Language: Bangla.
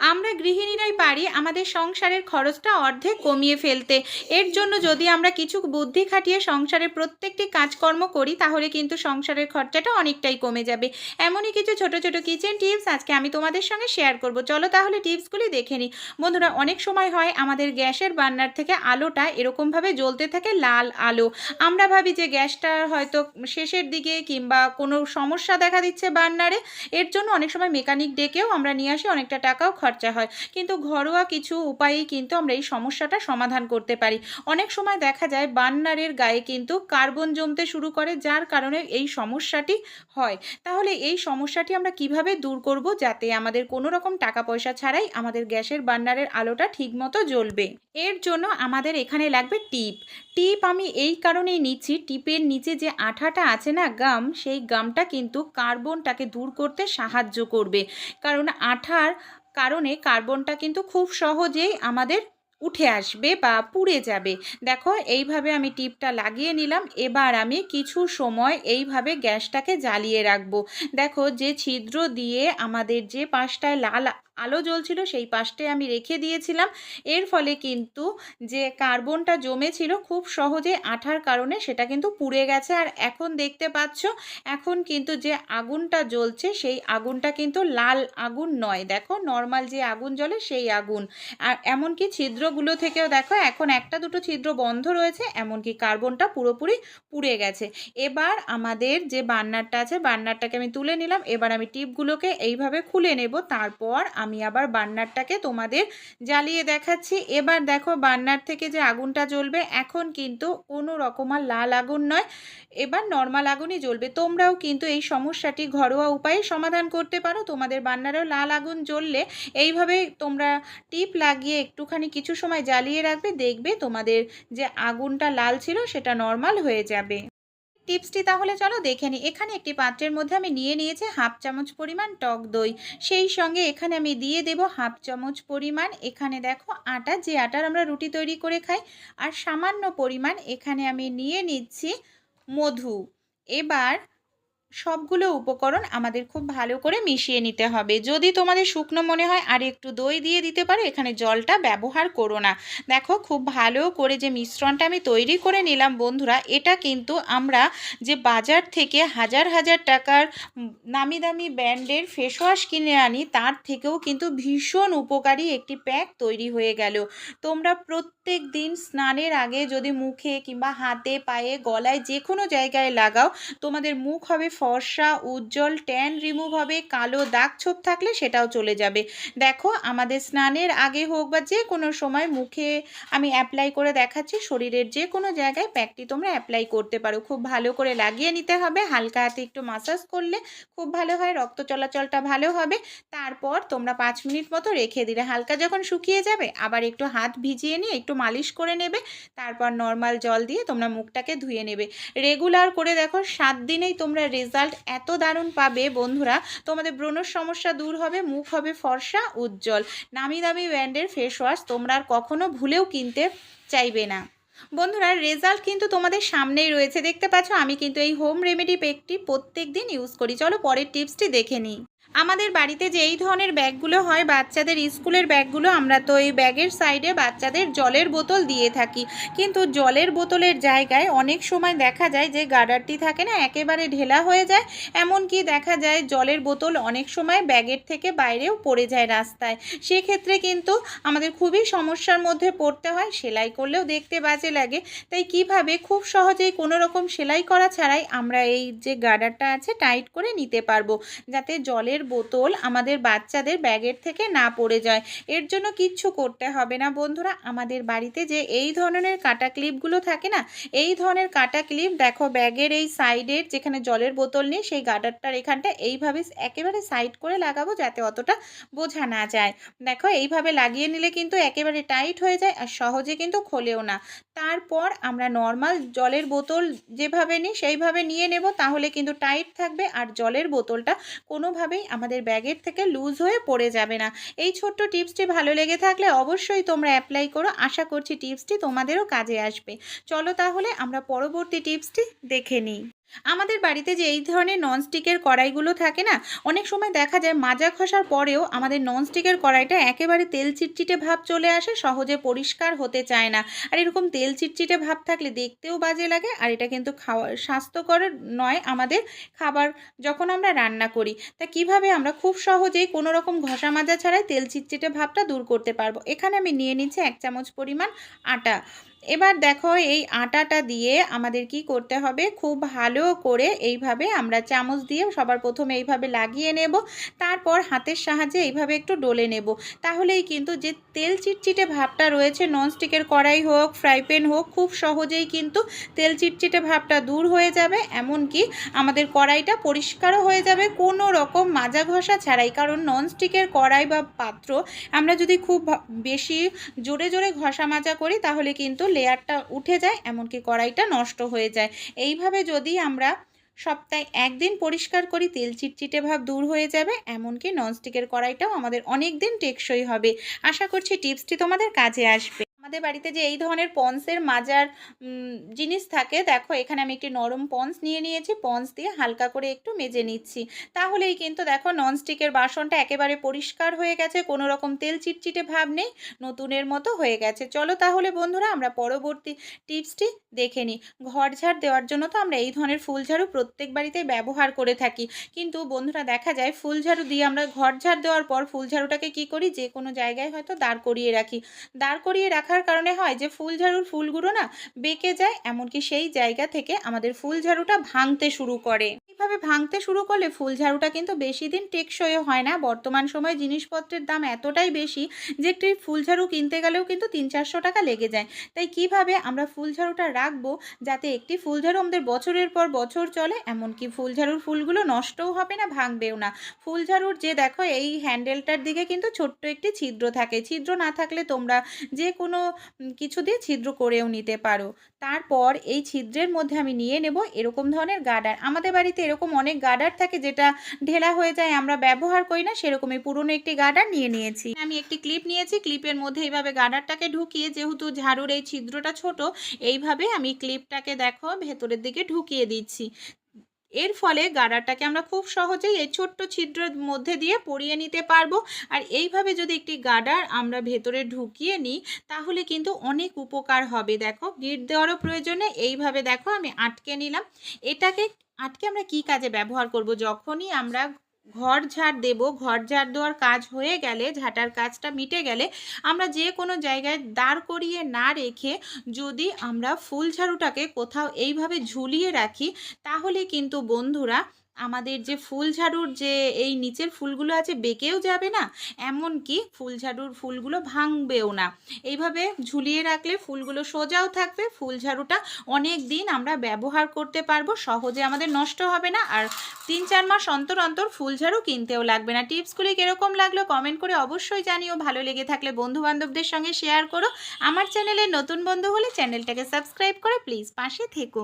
আমরা গৃহিণীরাই পারি আমাদের সংসারের খরচটা অর্ধেক কমিয়ে ফেলতে। এর জন্য যদি আমরা কিছু বুদ্ধি খাটিয়ে সংসারের প্রত্যেকটি কাজকর্ম করি, তাহলে কিন্তু সংসারের খরচাটা অনেকটাই কমে যাবে। এমনই কিছু ছোট ছোট কিচেন টিপস আজকে আমি তোমাদের সঙ্গে শেয়ার করব। চলো তাহলে টিপসগুলি দেখে নিই। বন্ধুরা, অনেক সময় হয় আমাদের গ্যাসের বান্নার থেকে আলোটা এরকমভাবে জ্বলতে থাকে লাল আলো। আমরা ভাবি যে গ্যাসটা হয়তো শেষের দিকে কিংবা কোনো সমস্যা দেখা দিচ্ছে বার্নারে এর জন্য অনেক সময় মেকানিক ডেকেও আমরা নিয়ে আসি, অনেকটা টাকাও খরচা হয়। কিন্তু ঘরোয়া কিছু উপায়েই কিন্তু আমরা এই সমস্যাটা সমাধান করতে পারি। অনেক সময় দেখা যায় বান্নারের গায়ে কিন্তু কার্বন জমতে শুরু করে, যার কারণে এই সমস্যাটি হয়। তাহলে এই সমস্যাটি আমরা কীভাবে দূর করব যাতে আমাদের কোনো রকম টাকা পয়সা ছাড়াই আমাদের গ্যাসের বার্নারের আলোটা ঠিকমতো জ্বলবে? এর জন্য আমাদের এখানে লাগবে টিপ। টিপ আমি এই কারণেই নিচ্ছি, টিপের নিচে যে আঠাটা আছে না গাম, সেই গামটা কিন্তু কার্বনটাকে দূর করতে সাহায্য করবে। কারণ আঠার কারণে কার্বনটা কিন্তু খুব সহজেই আমাদের উঠে আসবে বা পুড়ে যাবে। দেখো, এইভাবে আমি টিপটা লাগিয়ে নিলাম। এবার আমি কিছু সময় এইভাবে গ্যাসটাকে জ্বালিয়ে রাখব। দেখো, যে ছিদ্র দিয়ে আমাদের যে পাশটায় লাল আলো জ্বলছিল, সেই পাশটায় আমি রেখে দিয়েছিলাম। এর ফলে কিন্তু যে কার্বনটা জমেছিল খুব সহজে আঠার কারণে সেটা কিন্তু পুড়ে গেছে। আর এখন দেখতে পাচ্ছ, এখন কিন্তু যে আগুনটা জ্বলছে, সেই আগুনটা কিন্তু লাল আগুন নয়। দেখো নর্মাল যে আগুন জ্বলে সেই আগুন। আর এমনকি ছিদ্রগুলো থেকেও দেখো, এখন একটা দুটো ছিদ্র বন্ধ রয়েছে, এমনকি কার্বনটা পুরোপুরি পুড়ে গেছে। এবার আমাদের যে বার্নারটা আছে বার্নারটাকে আমি তুলে নিলাম। এবার আমি টিপগুলোকে এইভাবে খুলে নেব। তারপর আমি আবার বার্নারটাকে তোমাদের জ্বালিয়ে দেখাচ্ছি। এবার দেখো বার্নার থেকে যে আগুনটা জ্বলবে, এখন কিন্তু কোনো রকম আর লাল আগুন নয়, এবার নর্মাল আগুনই জ্বলবে। তোমরাও কিন্তু এই সমস্যাটি ঘরোয়া উপায়ে সমাধান করতে পারো। তোমাদের বান্নারেও লাল আগুন জ্বললে এইভাবে তোমরা টিপ লাগিয়ে একটুখানি কিছু সময় জ্বালিয়ে রাখবে, দেখবে তোমাদের যে আগুনটা লাল ছিল সেটা নর্মাল হয়ে যাবে। টিপসটি তাহলে চলো দেখে নিই। এখানে একটি পাত্রের মধ্যে আমি নিয়ে নিয়েছি হাফ চামচ পরিমাণ টক দই। সেই সঙ্গে এখানে আমি দিয়ে দেব হাফ চামচ পরিমাণ, এখানে দেখো আটা, যে আটার আমরা রুটি তৈরি করে খাই, আর সামান্য পরিমাণ এখানে আমি নিয়ে নিচ্ছি মধু। এবার সবগুলো উপকরণ আমাদের খুব ভালো করে মিশিয়ে নিতে হবে। যদি তোমাদের শুকনো মনে হয় আর একটু দই দিয়ে দিতে পারো, এখানে জলটা ব্যবহার করো না। দেখো, খুব ভালো করে যে মিশ্রণটা আমি তৈরি করে নিলাম বন্ধুরা, এটা কিন্তু আমরা যে বাজার থেকে হাজার হাজার টাকার নামি দামি ব্র্যান্ডের ফেস ওয়াশ কিনে আনি, তার থেকেও কিন্তু ভীষণ উপকারী একটি প্যাক তৈরি হয়ে গেল। তোমরা প্রত্যেক দিন স্নানের আগে যদি মুখে কিংবা হাতে, পায়ে, গলায় যে কোনো জায়গায় লাগাও, তোমাদের মুখ হবে ফর্সা, উজ্জ্বল ট্যান রিমুভ হবে, কালো দাগ ছোপ থাকলে সেটাও চলে যাবে। দেখো, আমাদের স্নানের আগে হোক বা যে কোনো সময় মুখে আমি অ্যাপ্লাই করে দেখাচ্ছি, শরীরের যে কোনো জায়গায় প্যাকটি তোমরা অ্যাপ্লাই করতে পারো। খুব ভালো করে লাগিয়ে নিতে হবে, হালকা হাতে একটু মাসাজ করলে খুব ভালো হয়, রক্ত চলাচলটা ভালো হবে। তারপর তোমরা পাঁচ মিনিট মতো রেখে দিলে। হালকা যখন শুকিয়ে যাবে, আবার একটু হাত ভিজিয়ে নিয়ে একটু মালিশ করে নেবে। তারপর নর্মাল জল দিয়ে তোমরা মুখটাকে ধুয়ে নেবে। রেগুলার করে দেখো, সাত দিনেই তোমরা রেজাল্ট এত দারুণ পাবে বন্ধুরা। তোমাদের ব্রণর সমস্যা দূর হবে, মুখ হবে ফর্সা, উজ্জ্বল। নামি দামি ব্র্যান্ডের ফেস ওয়াশ তোমরা আর কখনো ভুলেও কিনতে চাইবে না। বন্ধুরা রেজাল্ট কিন্তু তোমাদের সামনেই রয়েছে। দেখতে পাচ্ছ, আমি কিন্তু এই হোম রেমেডি পেকটি প্রত্যেক দিন ইউজ করি। চলো পরের টিপসটি দেখে নিই। আমাদের বাড়িতে যে এই ধরনের ব্যাগগুলো হয়, বাচ্চাদের স্কুলের ব্যাগগুলো আমরা তো এই ব্যাগের সাইডে বাচ্চাদের জলের বোতল দিয়ে থাকি। কিন্তু জলের বোতলের জায়গায় অনেক সময় দেখা যায় যে গার্ডারটি থাকে না, একেবারে ঢেলা হয়ে যায়। এমনকি দেখা যায় জলের বোতল অনেক সময় ব্যাগের থেকে বাইরেও পড়ে যায় রাস্তায়। সেক্ষেত্রে কিন্তু আমাদের খুবই সমস্যার মধ্যে পড়তে হয়, সেলাই করলেও দেখতে বাজে লাগে। তাই কীভাবে খুব সহজেই কোনো রকম সেলাই করা ছাড়াই আমরা এই যে গার্ডারটা আছে, টাইট করে নিতে পারব। যাতে জলের বোতল আমাদের বাচ্চাদের ব্যাগের থেকে না পড়ে যায়। এর জন্য কিচ্ছু করতে হবে না বন্ধুরা। আমাদের বাড়িতে যে এই ধরনের কাটা ক্লিপগুলো থাকে না, এই ধরনের কাটা ক্লিপ দেখো ব্যাগের এই সাইডের যেখানে জলের বোতল নেই, সেই গার্ডারটার এখানটা এইভাবে একেবারে সাইড করে লাগাবো যাতে অতটা বোঝা না যায়। দেখো এইভাবে লাগিয়ে নিলে কিন্তু একেবারে টাইট হয়ে যায় আর সহজে কিন্তু খোলেও না। তারপর আমরা নর্মাল জলের বোতল যেভাবে নিই সেইভাবে নিয়ে নেব, তাহলে কিন্তু টাইট থাকবে আর জলের বোতলটা কোনোভাবেই আমাদের ব্যাগের থেকে লুজ হয়ে পড়ে যাবে না। এই ছোট্ট টিপসটি ভালো লেগে থাকলে অবশ্যই তোমরা অ্যাপ্লাই করো। আশা করছি টিপসটি তোমাদেরও কাজে আসবে। চলো তাহলে আমরা পরবর্তী টিপসটি দেখে নিই। আমাদের বাড়িতে যে এই ধরনের ননস্টিকের কড়াইগুলো থাকে না, অনেক সময় দেখা যায় মাজা ঘষার পরেও আমাদের ননস্টিকের কড়াইটা একেবারে তেল চিটচিটে ভাব চলে আসে, সহজে পরিষ্কার হতে চায় না। আর এরকম তেল চিটচিটে ভাব থাকলে দেখতেও বাজে লাগে, আর এটা কিন্তু খাওয়া, স্বাস্থ্যকর নয় আমাদের খাবার যখন আমরা রান্না করি। তা কীভাবে আমরা খুব সহজেই কোনো রকম ঘষা মাজা ছাড়াই তেল চিটচিটে ভাবটা দূর করতে পারব? এখানে আমি নিয়ে নিচ্ছি এক চামচ পরিমাণ আটা। এবার দেখো এই আটাটা দিয়ে আমাদের কি করতে হবে? খুব ভালো করে এইভাবে আমরা চামচ দিয়ে সবার প্রথমে এইভাবে লাগিয়ে নেব। তারপর হাতের সাহায্যে এইভাবে একটু ডলে নেব। তাহলেই কিন্তু যে তেল চিটচিটে ভাবটা রয়েছে ননস্টিকের কড়াই হোক ফ্রাই প্যান হোক, খুব সহজেই কিন্তু তেল চিটচিটে ভাবটা দূর হয়ে যাবে। এমনকি আমাদের কড়াইটা পরিষ্কারও হয়ে যাবে। কোনো রকম মাজা ঘষা ছাড়াই। কারণ ননস্টিকের কড়াই বা পাত্র আমরা যদি খুব বেশি জোরে জোরে ঘষা মাজা করি, তাহলে কিন্তু লেয়ারটা উঠে যায়, এমনকি কড়াইটা নষ্ট হয়ে যায়। এইভাবে যদি আমরা সপ্তাহে একদিন পরিষ্কার করি, তেল চিটচিটে ভাব দূর হয়ে যাবে, এমনকি ননস্টিকের কড়াইটাও আমাদের অনেক দিন টেকসই হবে। আশা করছি টিপসটি তোমাদের কাজে আসবে। আমাদের বাড়িতে যে এই ধরনের পন্সের মাজার জিনিস থাকে, দেখো এখানে আমি একটি নরম পন্স নিয়ে নিয়েছি, পন্স দিয়ে হালকা করে একটু মেজে নিচ্ছি। তাহলেই কিন্তু দেখো ননস্টিকের বাসনটা একেবারে পরিষ্কার হয়ে গেছে, কোনো রকম তেল চিটচিটে ভাব নেই, নতুনের মতো হয়ে গেছে। চলো তাহলে বন্ধুরা আমরা পরবর্তী টিপসটি দেখে নিই। ঘর ঝাড় দেওয়ার জন্য তো আমরা এই ধরনের ফুল ঝাড়ু প্রত্যেক বাড়িতেই ব্যবহার করে থাকি। কিন্তু বন্ধুরা দেখা যায় ফুল ঝাড়ু দিয়ে আমরা ঘর ঝাড় দেওয়ার পর ফুল ঝাড়ুটাকে কি করি? যে কোনো জায়গায় হয়তো দাঁড় করিয়ে রাখি। দাঁড় করিয়ে রাখার কারণে হয় যে ফুল ঝাড়ুর ফুলগুলো না বেঁকে যায়, এমনকি সেই জায়গা থেকে আমাদের ফুল ঝাড়ুটা ভাঙতে শুরু করে। এইভাবে ভাঙতে শুরু করলে ফুল ঝাড়ুটা কিন্তু বেশি দিন টেকসইও হয় না। বর্তমান সময়ে জিনিসপত্রের দাম এতটাই বেশি যে একটি ফুল ঝাড়ু কিনতে গেলেও কিন্তু তিন চারশো টাকা লেগে যায়। তাই কীভাবে আমরা ফুল ঝাড়ুটা রাখব যাতে একটি ফুল ঝাড়ু আমাদের বছরের পর বছর চলে, এমনকি ফুল ঝাড়ুর ফুলগুলো নষ্টও হবে না, ভাঙবেও না। ফুল ঝাড়ুর যে দেখো এই হ্যান্ডেলটার দিকে কিন্তু ছোট্ট একটি ছিদ্র থাকে। ছিদ্র না থাকলে তোমরা যে কোনো কিছু দিয়ে ছিদ্র করেও নিতে পারো। তারপর এই ছিদ্রের মধ্যে আমি নিয়ে নেব এরকম ধরনের গার্ডার। আমাদের বাড়িতে এরকম অনেক গার্ডার থাকে যেটা ঢেলা হয়ে যায়, আমরা ব্যবহার করি না, সেরকমই পুরনো একটি গার্ডার নিয়ে নিয়েছি। আমি একটি ক্লিপ নিয়েছি, ক্লিপের মধ্যে এইভাবে গার্ডারটাকে ঢুকিয়ে, যেহেতু ঝাড়ুর এই ছিদ্রটা ছোট, এইভাবে আমি ক্লিপটাকে দেখো, ভেতরের দিকে ঢুকিয়ে দিচ্ছি। এর ফলে গার্ডারটাকে আমরা খুব সহজেই এই ছোট্ট ছিদ্রের মধ্যে দিয়ে পরিয়ে নিতে পারব। আর এইভাবে যদি একটি গাডার আমরা ভেতরে ঢুকিয়ে নিই, তাহলে কিন্তু অনেক উপকার হবে। দেখো, গিট দেওয়ারও প্রয়োজনে, এইভাবে দেখো আমি আটকে নিলাম। এটাকে আটকে আমরা কি কাজে ব্যবহার করব? যখনই আমরা ঘর ঝাড় দেব, ঘর ঝাড় দেওয়ার কাজ হয়ে গেলে, ঝাঁটার কাজটা মিটে গেলে, আমরা যে কোনো জায়গায় দাঁড় করিয়ে না রেখে যদি আমরা ফুল ঝাড়ুটাকে কোথাও এইভাবে ঝুলিয়ে রাখি, তাহলে কিন্তু বন্ধুরা আমাদের যে ফুল ঝাড়ুর যে এই নিচের ফুলগুলো আছে বেঁকেও যাবে না, এমনকি ফুল ঝাড়ুর ফুলগুলো ভাঙবেও না। এইভাবে ঝুলিয়ে রাখলে ফুলগুলো সোজাও থাকবে, ফুল ঝাড়ুটা অনেক দিন আমরা ব্যবহার করতে পারব, সহজে আমাদের নষ্ট হবে না, আর তিন চার মাস অন্তর অন্তর ফুল ঝাড়ু কিনতেও লাগবে না। টিপসগুলি কীরকম লাগল কমেন্ট করে অবশ্যই জানিও, ভালো লেগে থাকলে বন্ধু বান্ধবদের সঙ্গে শেয়ার করো। আমার চ্যানেলে নতুন বন্ধু হলে চ্যানেলটাকে সাবস্ক্রাইব করে প্লিজ পাশে থেকো।